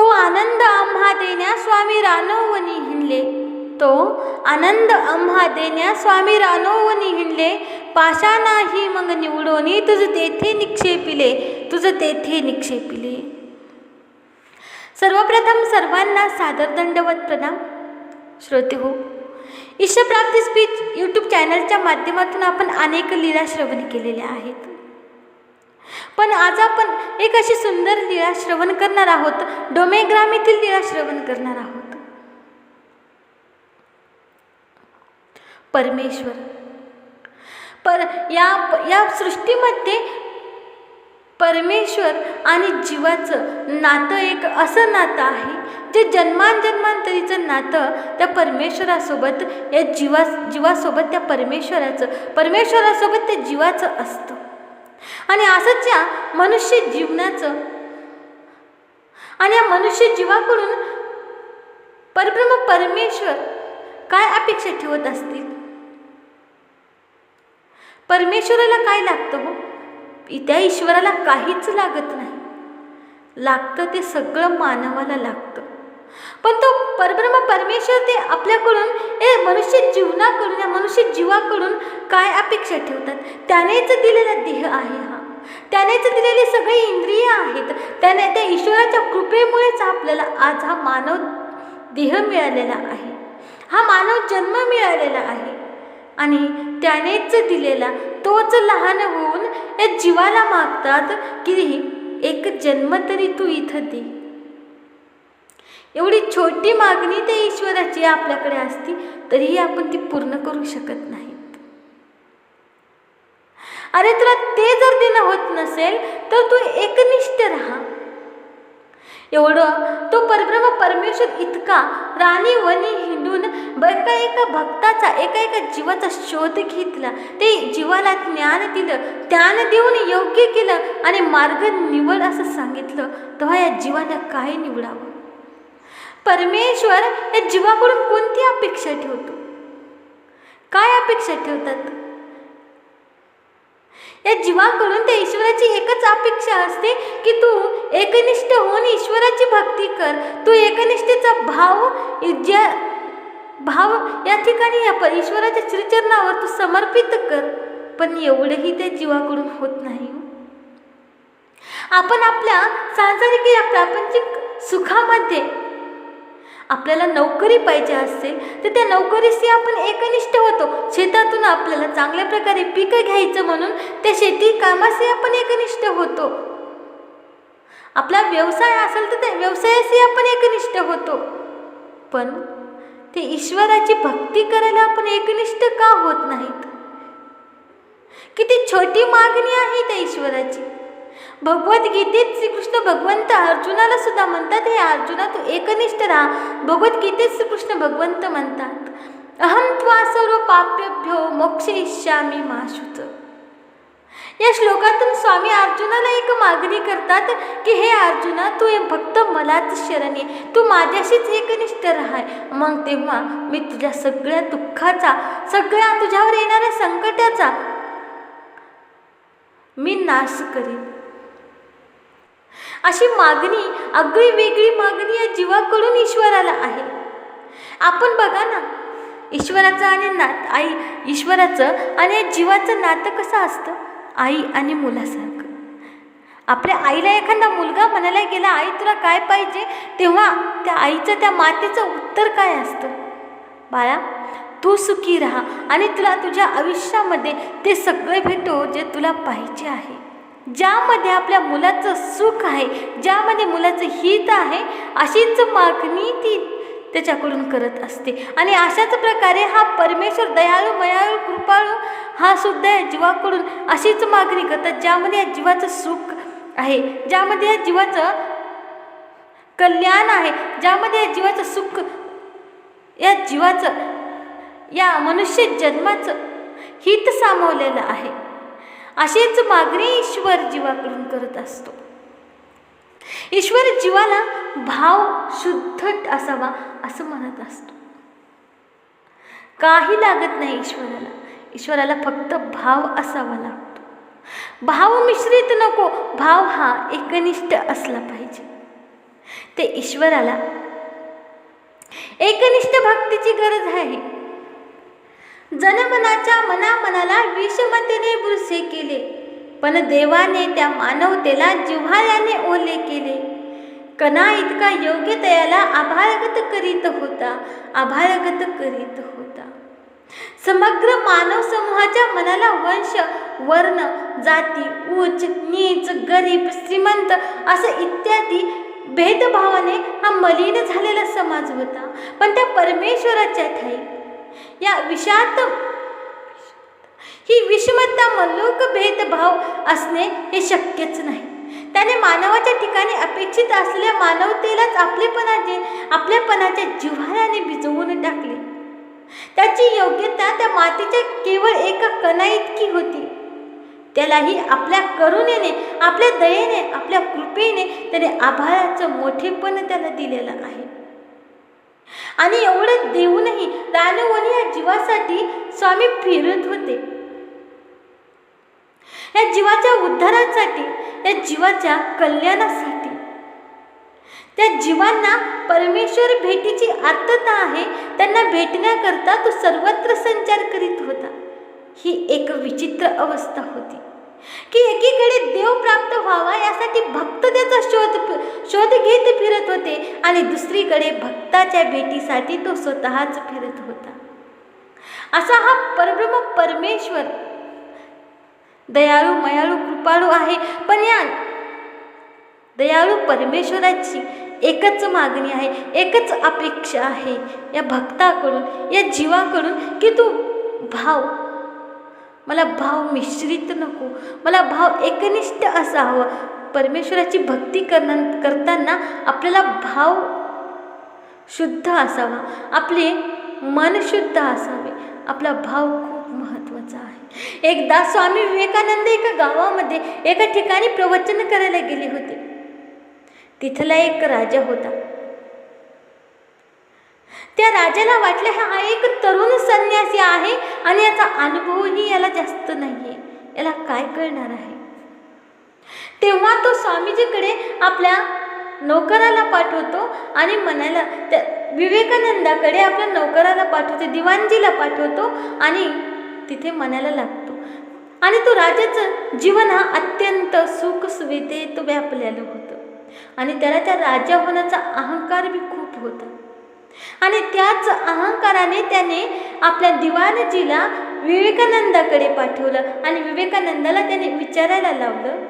तो आनंद आम्हा देण्या स्वामी रानोवनी हिंडले. तो आनंद आम्हा देण्या स्वामी रानोवनी हिंडले. पाशा नाही मग निवडोनी तुझ तेथे निक्षेपिले तुझ तेथे निक्षेपिले. सर्वप्रथम सर्वांना सादर दंडवत प्रणाम. श्रोते हो ईशप्राप्ती स्पीच यूट्यूब चॅनलच्या माध्यमातून आपण अनेक लीला श्रवण केलेल्या आहेत. पण आज आपण एक अशी सुंदर लिळा श्रवण करणार आहोत. डोमेग्राम येथील लिळा श्रवण करणार आहोत. परमेश्वर पर या या सृष्टीमध्ये परमेश्वर आणि जीवाचं नातं एक असं नातं आहे जे जन्मांजन्मांतरीचं नातं त्या परमेश्वरासोबत या जीवा जीवासोबत त्या परमेश्वराचं परमेश्वरासोबत त्या जीवाचं असतं. आणि असंच या मनुष्य जीवनाचं आणि या मनुष्य जीवाकडून परब्रह्म परमेश्वर काय अपेक्षा ठेवत असतील? परमेश्वराला काय लागतं हो? त्या ईश्वराला काहीच लागत नाही. लागतं ते सगळं मानवाला लागतं. पण तो परब्रह्म परमेश्वर ते आपल्याकडून हे मनुष्य जीवनाकडून या मनुष्य जीवाकडून काय अपेक्षा ठेवतात? त्यानेच दिलेला देह आहे हा. त्यानेच दिलेली सगळी इंद्रिय आहेत. त्याने त्या ईश्वराच्या कृपेमुळेच आपल्याला आज हा मानव देह मिळालेला आहे. हा मानव जन्म मिळालेला आहे. आणि त्यानेच दिलेला तोच लहान होऊन या जीवाला मागतात की एक जन्म तरी तू इथं दे. एवढी छोटी मागणी त्या ईश्वराची आपल्याकडे असती तरीही आपण ती पूर्ण करू शकत नाहीत. अरे तुला ते जर देणं होत नसेल तर तू एकनिष्ठ राहा. एवढं तो परब्रह्म परमेश्वर इतका राणी वनी हिंडून एका एका भक्ताचा एका एका जीवाचा शोध घेतला. ते जीवाला ज्ञान दिलं ज्ञान देऊन योग्य केलं आणि मार्ग निवड असं सांगितलं तेव्हा या जीवाला काय निवडावं? परमेश्वर या जीवाकडून कोणती अपेक्षा ठेवतो? काय अपेक्षा ठेवतात? या जीवाकडून त्या ईश्वराची एकच अपेक्षा असते की तू एकनिष्ठ होऊन ईश्वराची भक्ती कर. तू एकनिष्ठेचा भाव ज्या भाव या ठिकाणी या ईश्वराच्या श्रीचरणावर तू समर्पित कर. पण एवढंही त्या जीवाकडून होत नाही हो. आपण आपल्या सांसारिक या प्रापंचिक सुखामध्ये आपल्याला नोकरी पाहिजे असेल तर त्या नोकरीशी आपण एकनिष्ठ होतो. शेतातून आपल्याला चांगल्या प्रकारे पिकं घ्यायचं म्हणून त्या शेती कामाशी आपण एकनिष्ठ होतो. आपला व्यवसाय असेल तर त्या व्यवसायाशी आपण एकनिष्ठ होतो. पण ते ईश्वराची भक्ती करायला आपण एकनिष्ठ का होत नाहीत? किती छोटी मागणी आहे त्या ईश्वराची. भगवद्गीतेत श्रीकृष्ण भगवंत अर्जुनाला सुद्धा म्हणतात हे अर्जुना तू एकनिष्ठ राहा. भगवद्गीतेत श्रीकृष्ण भगवंत म्हणतात अहम त्वा सर्व पाप्यभ्यो मोक्षयिष्यामी माशुच या श्लोकातून स्वामी अर्जुनाला एक मागणी करतात की हे अर्जुना तू फक्त मलाच शरण. ये तू माझ्याशीच एकनिष्ठ राहाय. मग तेव्हा मी तुझ्या सगळ्या दुःखाचा सगळ्या तुझ्यावर येणाऱ्या संकटाचा मी नाश करेन. अशी मागणी अगदी वेगळी मागणी या जीवाकडून ईश्वराला आहे. आपण बघा ना ईश्वराचं आणि नात आई ईश्वराचं आणि या जीवाचं नातं कसं असतं? आई आणि मुलासारखं. आपल्या आईला एखादा मुलगा म्हणायला गेला आई तुला काय पाहिजे? तेव्हा त्या आईचं त्या मातेचं उत्तर काय असतं? बाळा तू सुखी राहा आणि तुला तुझ्या आयुष्यामध्ये ते सगळे भेटो जे तुला पाहिजे आहे. ज्यामध्ये आपल्या मुलाचं सुख आहे ज्यामध्ये मुलाचं हित आहे अशीच मागणी ती त्याच्याकडून करत असते. आणि अशाच प्रकारे हा परमेश्वर दयाळू मयाळू कृपाळू हा सुद्धा या जीवाकडून अशीच मागणी करतात ज्यामध्ये या जीवाचं सुख आहे ज्यामध्ये या जीवाचं कल्याण आहे ज्यामध्ये या जीवाचं सुख या जीवाचं या मनुष्य जन्माचं हित सामावलेलं आहे. अशीच मागणी ईश्वर जीवाकडून करत असतो. ईश्वर जीवाला भाव शुद्ध असावा असं म्हणत असतो. काही लागत नाही ईश्वराला. ईश्वराला फक्त भाव असावा लागतो. भाव मिश्रित नको भाव हा एकनिष्ठ असला पाहिजे. ते ईश्वराला एकनिष्ठ भक्तीची गरज आहे. जनमनाच्या मनामनाला विषमतेने बुरसे केले. पण देवाने त्या मानवतेला जिव्हाळ्याने ओले केले. कणा इतका योग्य तयाला आभाळगत करीत होता आभाळगत करीत होता. समग्र मानव समूहाच्या मनाला वंश वर्ण जाती उच्च नीच गरीब श्रीमंत असं इत्यादी भेदभावाने हा मलिन झालेला समाज होता. पण त्या परमेश्वराच्या ठाई या विषात ही विषमता मल्लोक भेदभाव असणे हे शक्यच नाही. त्याने मानवाच्या ठिकाणी अपेक्षित असलेल्या मानवतेलाच आपलेपणाचे आपल्यापणाच्या जिव्हाळ्याने भिजवून टाकले. त्याची योग्यता त्या मातीच्या केवळ एका कणा इतकी होती. त्यालाही आपल्या करुणेने आपल्या दयेने आपल्या कृपेने त्याने आभाळाचं मोठेपण त्याला दिलेलं आहे. आणि एवढं देऊनही रानवणी या जीवासाठी स्वामी फिरत होते. या जीवाच्या उद्धारासाठी या जीवाच्या कल्याणासाठी. त्या जीवांना परमेश्वर भेटीची आर्तता आहे त्यांना भेटण्याकरता तो सर्वत्र संचार करीत होता. ही एक विचित्र अवस्था होती. की एकीकडे देव प्राप्त व्हावा यासाठी भक्त त्याचा शोध शोध घेत फिरत होते आणि दुसरीकडे भक्ताच्या भेटीसाठी तो स्वतःच फिरत होता. असा हा परब्रह्म परमेश्वर. दयाळू मयाळू कृपाळू आहे पण या दयाळू परमेश्वराची एकच मागणी आहे एकच अपेक्षा आहे. या भक्ताकडून या जीवाकडून की तू भाव मला भाव मिश्रित नको. मला भाव एकनिष्ठ असा हवा परमेश्वराची भक्ती करना करताना आपल्याला भाव शुद्ध असावा. आपले मन शुद्ध असावे. आपला भाव खूप महत्त्वाचा आहे. एकदा स्वामी विवेकानंद एका गावामध्ये एका ठिकाणी प्रवचन करायला गेले होते. तिथला एक राजा होता. त्या राजाला वाटलं हा एक तरुण संन्यासी आहे आणि याचा अनुभवही याला जास्त नाही आहे याला काय कळणार आहे? तेव्हा तो स्वामीजीकडे आपल्या नौकराला पाठवतो आणि म्हणायला त्या विवेकानंदाकडे आपल्या नौकराला पाठवतो दिवाणजीला पाठवतो आणि तिथे म्हणायला लागतो. आणि तो राजाचं जीवन हा अत्यंत सुख सुविधेत व्यापलेलं होतं. आणि त्याला त्या राजा होण्याचा अहंकार बी खूप होता. आणि त्याच अहंकाराने त्याने आपल्या दिवानजीला विवेकानंदाकडे पाठवलं आणि विवेकानंदाला त्याने विचारायला लावलं.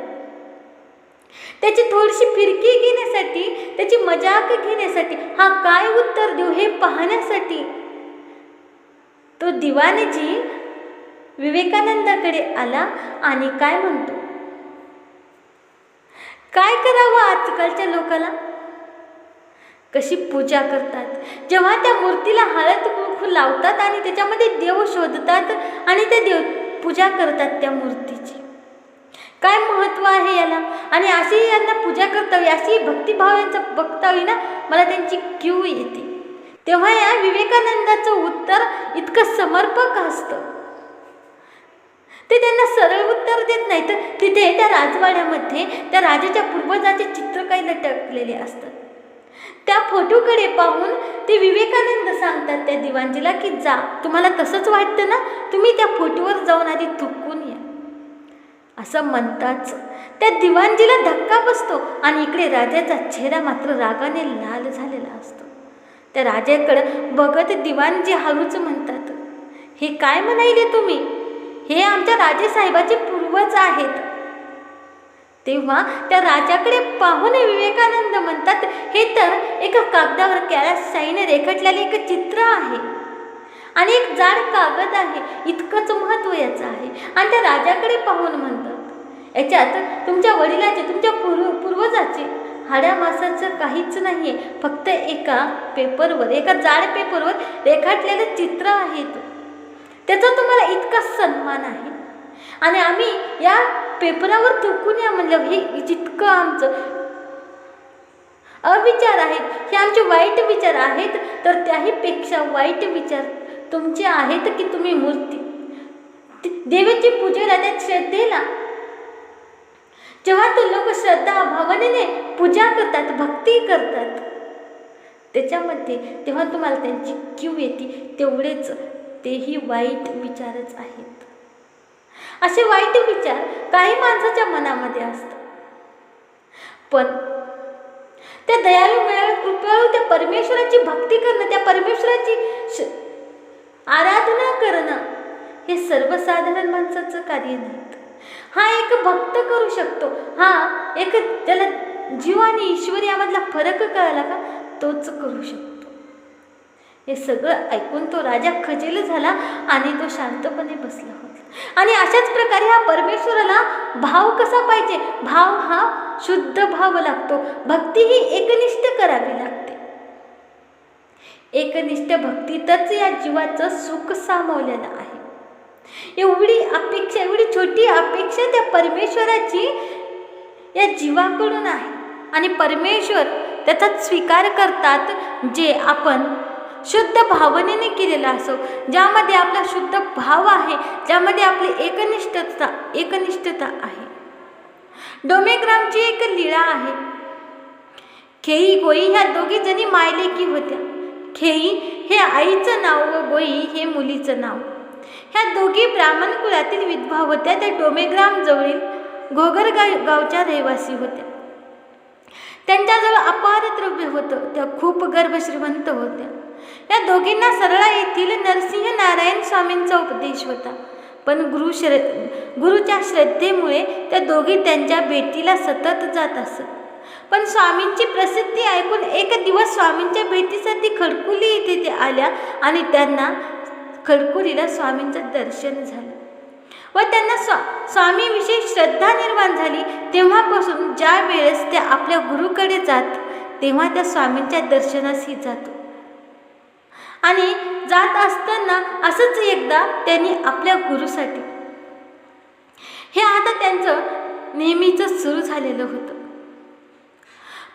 त्याची थोडीशी फिरकी घेण्यासाठी त्याची मजाक घेण्यासाठी हा काय उत्तर देऊ हे पाहण्यासाठी तो दिवानजी विवेकानंदाकडे आला आणि काय म्हणतो? काय करावं आजकालच्या लोकाला? कशी पूजा करतात? जेव्हा त्या मूर्तीला हळद कुंकू लावतात आणि त्याच्यामध्ये देव शोधतात आणि त्या देव पूजा करतात त्या मूर्तीची. काय महत्त्व आहे याला? आणि अशी यांना पूजा करतावी अशी भक्तिभाव यांचा बघतावी ना मला त्यांची क्यू येते. तेव्हा या विवेकानंदाचं उत्तर इतकं समर्पक असतं. ते त्यांना सरळ उत्तर देत नाही तर तिथे त्या राजवाड्यामध्ये त्या राजाच्या पूर्वजाचे चित्र काही लटकलेले असतात. त्या फोटोकडे पाहून ते विवेकानंद सांगतात त्या दिवाणजीला की जा तुम्हाला तसंच वाटतं ना? तुम्ही त्या फोटोवर जाऊन आधी थुकून या. असं म्हणताच त्या दिवाणजीला धक्का बसतो आणि इकडे राजाचा चेहरा मात्र रागाने लाल झालेला असतो. त्या राजाकडं बघत दिवाणजी हळूच म्हणतात हे काय म्हणायले तुम्ही? हे आमच्या राजेसाहेबाचे पूर्वज आहेत. तेव्हा त्या राजाकडे पाहून विवेकानंद म्हणतात हे तर एका कागदावर कॅळ्या साईने रेखटलेले एक चित्र आहे. आणि एक जाड कागद आहे. इतकंच महत्त्व याचं आहे. आणि त्या राजाकडे पाहून म्हणतात याच्यात तुमच्या वडिलाचे तुमच्या पूर्व पूर्वजाचे हाड्या मासाचं काहीच नाही आहे फक्त एका पेपरवर एका जाड पेपरवर रेखाटलेलं चित्र आहे तो. त्याचा तुम्हाला इतका सन्मान आहे. आणि आम्ही या पेपरावर थुकून या म्हणलं हे जितकं आमचं अविचार आहेत हे आमचे वाईट विचार आहेत तर त्याहीपेक्षा वाईट विचार तुमचे आहेत की तुम्ही मूर्ती. देवीची पूजेला त्या श्रद्धेला. जेव्हा तो लोक श्रद्धा भावनेने पूजा करतात भक्ती करतात त्याच्यामध्ये तेव्हा तुम्हाला त्यांची क्यू येते तेवढेच तेही वाईट विचारच आहेत. असे वाईट विचार काही माणसाच्या मनामध्ये असतात. पण त्या दयाळू मिळावे कृपयाळू त्या परमेश्वराची भक्ती करणं त्या परमेश्वराची श- आराधना करणं हे सर्वसाधारण माणसाचं कार्य नाही. हा एक भक्त करू शकतो. हा एक त्याला जीव आणि ईश्वर यामधला फरक कळाला का? तोच करू शकतो. हे सगळं ऐकून तो राजा खजेल झाला आणि तो शांतपणे बसला होता. आणि अशाच प्रकारे हा परमेश्वराला भाव कसा पाहिजे? भाव हा शुद्ध भाव लागतो. भक्ती ही एकनिष्ठ करावी लागते. एकनिष्ठ भक्तीतच या जीवाचं सुख सामावलेलं आहे. एवढी अपेक्षा एवढी छोटी अपेक्षा त्या परमेश्वराची या जीवाकडून आहे. आणि परमेश्वर त्याचा स्वीकार करतात जे आपण शुद्ध भावनेने केलेला असो ज्यामध्ये आपला शुद्ध भाव आहे ज्यामध्ये आपली एकनिष्ठता एकनिष्ठता आहे. डोमेग्रामची एक लीळा आहे. खेई गोई ह्या दोघी जणी मायलेकी होत्या. खेई हे आईचं नाव व गोई हे मुलीचं नाव. ह्या दोघी ब्राह्मण कुळातील विधवा होत्या. त्या डोमेग्राम जवळील घोगर गाव गावच्या रहिवासी होत्या. त्यांच्याजवळ अपार द्रव्य होतं. त्या खूप गर्भश्रीमंत होत्या. या दोघींना सरळा येथील नरसिंह नारायण स्वामींचा उपदेश होता. पण गुरु श्र गुरुच्या श्रद्धेमुळे त्या दोघी त्यांच्या भेटीला सतत जात असत. पण स्वामींची प्रसिद्धी ऐकून एक दिवस स्वामींच्या भेटीसाठी खडकुली येथे ते आल्या आणि त्यांना खडकुलीला स्वामींचं दर्शन झालं. व त्यांना स्वा स्वामीविषयी श्रद्धा निर्माण झाली. तेव्हापासून ज्या वेळेस त्या आपल्या गुरुकडे जात तेव्हा त्या स्वामींच्या दर्शनासही जातो. आणि जात असताना असंच एकदा त्यांनी आपल्या गुरुसाठी हे आता त्यांचं नेहमीचं सुरू झालेलं होतं.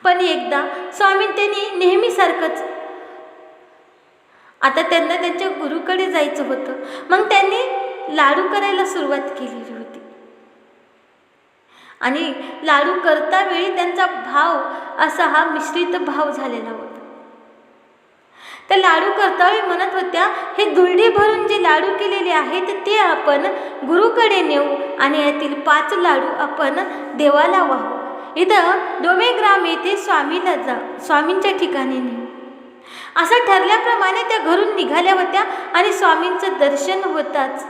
पण एकदा स्वामी त्यांनी नेहमीसारखंच आता त्यांना त्यांच्या गुरुकडे जायचं होतं. मग त्यांनी लाडू करायला सुरुवात केलेली होती. आणि लाडू करता वेळी त्यांचा भाव असा हा मिश्रित भाव झालेला होता. त्या लाडू करतावेळी म्हणत होत्या हे दुर्डी भरून जे लाडू केलेले आहेत ते आपण गुरुकडे नेऊ आणि यातील पाच लाडू आपण देवाला वाहू. इथं डोमेग्राम येथे स्वामीला जा स्वामींच्या ठिकाणी नेऊ. असं ठरल्याप्रमाणे त्या घरून निघाल्या होत्या आणि स्वामींचं दर्शन होताच.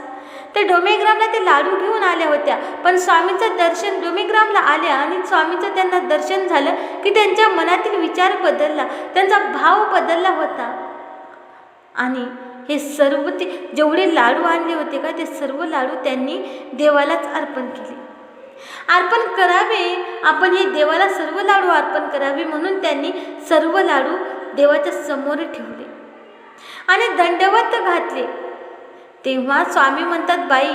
ते डोमेग्रामला ते लाडू घेऊन आल्या होत्या. पण स्वामींचं दर्शन डोमेग्रामला आल्या आणि स्वामींचं त्यांना दर्शन झालं की त्यांच्या मनातील विचार बदलला. त्यांचा भाव बदलला होता. आणि हे सर्व ते जेवढे लाडू आणले होते का ते सर्व लाडू त्यांनी देवालाच अर्पण केले. अर्पण करावे आपण हे देवाला सर्व लाडू अर्पण करावे म्हणून त्यांनी सर्व लाडू देवाच्या समोर ठेवले. आणि दंडवत घातले. तेव्हा स्वामी म्हणतात बाई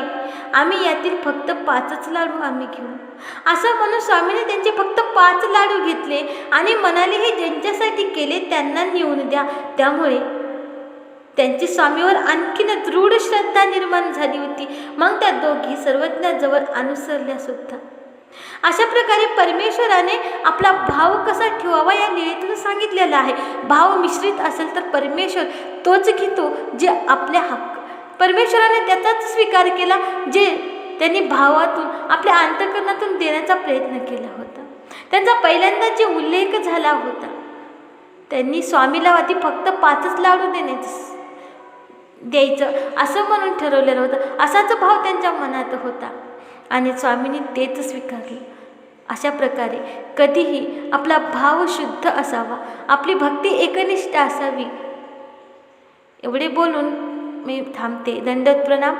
आम्ही यातील फक्त पाचच लाडू आम्ही घेऊ. असं म्हणून स्वामीने त्यांचे फक्त पाच लाडू घेतले आणि म्हणाले हे ज्यांच्यासाठी केले त्यांना नेऊन द्या. त्यामुळे त्यांची स्वामीवर आणखीन दृढ श्रद्धा निर्माण झाली होती. मग त्या दोघी सर्वज्ञाजवळ अनुसरल्या सुद्धा. अशा प्रकारे परमेश्वराने आपला भाव कसा ठेवावा या निळेतून सांगितलेला आहे. भाव मिश्रित असेल तर परमेश्वर तोच घेतो जे आपल्या हक्क परमेश्वराने त्याचाच स्वीकार केला जे त्यांनी भावातून आपल्या अंतकरणातून देण्याचा प्रयत्न केला होता. त्यांचा पहिल्यांदा जे उल्लेख झाला होता त्यांनी स्वामीला वाती फक्त पाचच लाडू देण्याचं द्यायचं असं म्हणून ठरवलेलं होतं. असाच भाव त्यांच्या मनात होता. आणि स्वामींनी तेच स्वीकारलं. अशा प्रकारे कधीही आपला भाव शुद्ध असावा आपली भक्ती एकनिष्ठ असावी एवढे बोलून मी थांबते. दंडत प्रणाम.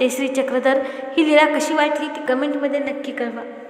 जय श्री चक्रधर. ही लीला कशी वाटली ती कमेंटमध्ये नक्की कळवा.